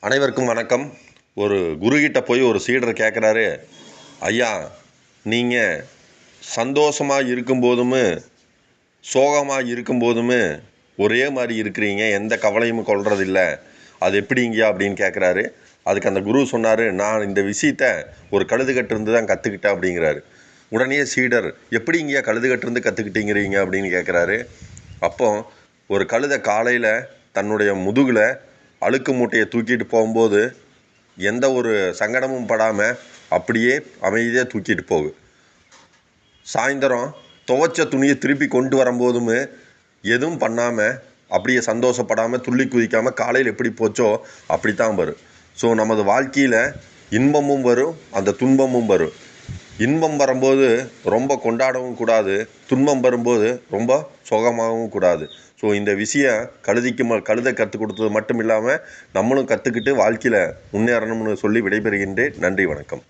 அனைவருக்கும் வணக்கம். ஒரு குருக்கிட்ட போய் ஒரு சீடர் கேட்குறாரு ஐயா நீங்கள் சந்தோஷமாக இருக்கும்போதும் சோகமாக இருக்கும்போதும் ஒரே மாதிரி இருக்கிறீங்க எந்த கவலையும் கொள்றதில்ல. அது எப்படிங்கய்யா? அப்படின்னு கேட்குறாரு அதுக்கு அந்த குரு சொன்னார் நான் இந்த விஷயத்த ஒரு கழுதுகட்டிருந்து தான் கற்றுக்கிட்டேன் அப்படிங்கிறாரு. உடனே சீடர் எப்படிங்கய்யா கழுதுகட்டிருந்து கற்றுக்கிட்டீங்கிறீங்க அப்படின்னு கேட்குறாரு அப்போ ஒரு கழுதை காலையில் தன்னுடைய முதுகில் அழுக்கு மூட்டையை தூக்கிட்டு போகும்போது எந்த ஒரு சங்கடமும் படாமல் அப்படியே அமைதியாக தூக்கிட்டு போகும் சாயந்தரம் துவைச்ச துணியை திருப்பி கொண்டு வரும்போதும் எதுவும் பண்ணாமல் அப்படியே சந்தோஷப்படாமல் துள்ளி குதிக்காமல் காலையில் எப்படி போச்சோ அப்படி தான் வரும். ஸோ நமது வாழ்க்கையில் இன்பமும் வரும் அந்த துன்பமும் வரும். இன்பம் வரும்போது ரொம்ப கொண்டாடவும் கூடாது துன்பம் வரும்போது ரொம்ப சோகமாகவும் கூடாது. ஸோ இந்த விஷயம் கழுதிக்கு ம கழுதை கற்றுக் கொடுத்தது மட்டும் இல்லாமல் நம்மளும் கற்றுக்கிட்டு வாழ்க்கையில் முன்னேறணும்னு சொல்லி விடைபெறுகின்றேன். நன்றி வணக்கம்.